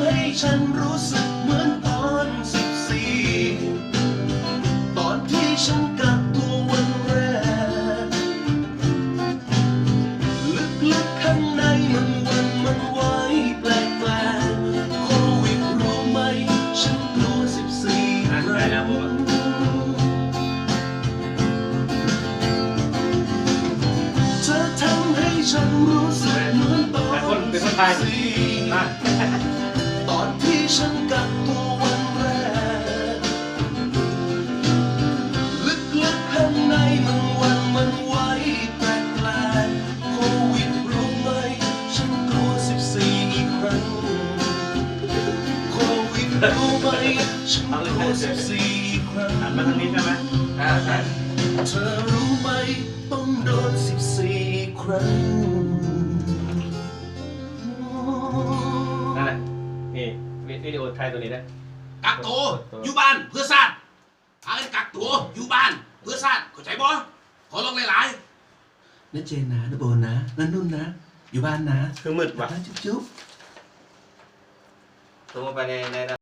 ำให้ฉันรู้สึกเหมือนตอนสิบสี่ตอนที่ฉันกักตัววันแรก ลึกๆข้างในมันหวันมันไหวแปลกแปลกโควิดรู้ไหม ฉันกลัวสิบสี่อะครั้ได้แล้วผมงเธอทำให้ฉันรู้สึกเหมือนตอนแต่คนเป็นคนไทยสี่อะตอนที่ ฉันกักตัววันแรก ลึกๆข้างในมันวันมันไหวแปลกๆโควิดรู้ไหม ฉันกลัวสิบสี่อีกครั้ง โควิดรู้ไหม ฉันกลัวสิบสี่อีกครั้ง หันมาทางนี้ใช่ไหมอ่าใช่ เธอรู้ไหม ต้องโดนสิบสี่ครั้ง วิดีโอไทยตัวนี้นะกักตัวอยู่บ้านเพื่อชาติพากันกักตัวอยู่บ้านเพื่อชาติเข้าใจบ่ขอร้องหลายๆนะเจนนะนะโบนะนั่นนุ่นนะ อยู่บ้านนะคือมืดว่ะนะจุ๊บจุ๊บลงมาไปในใน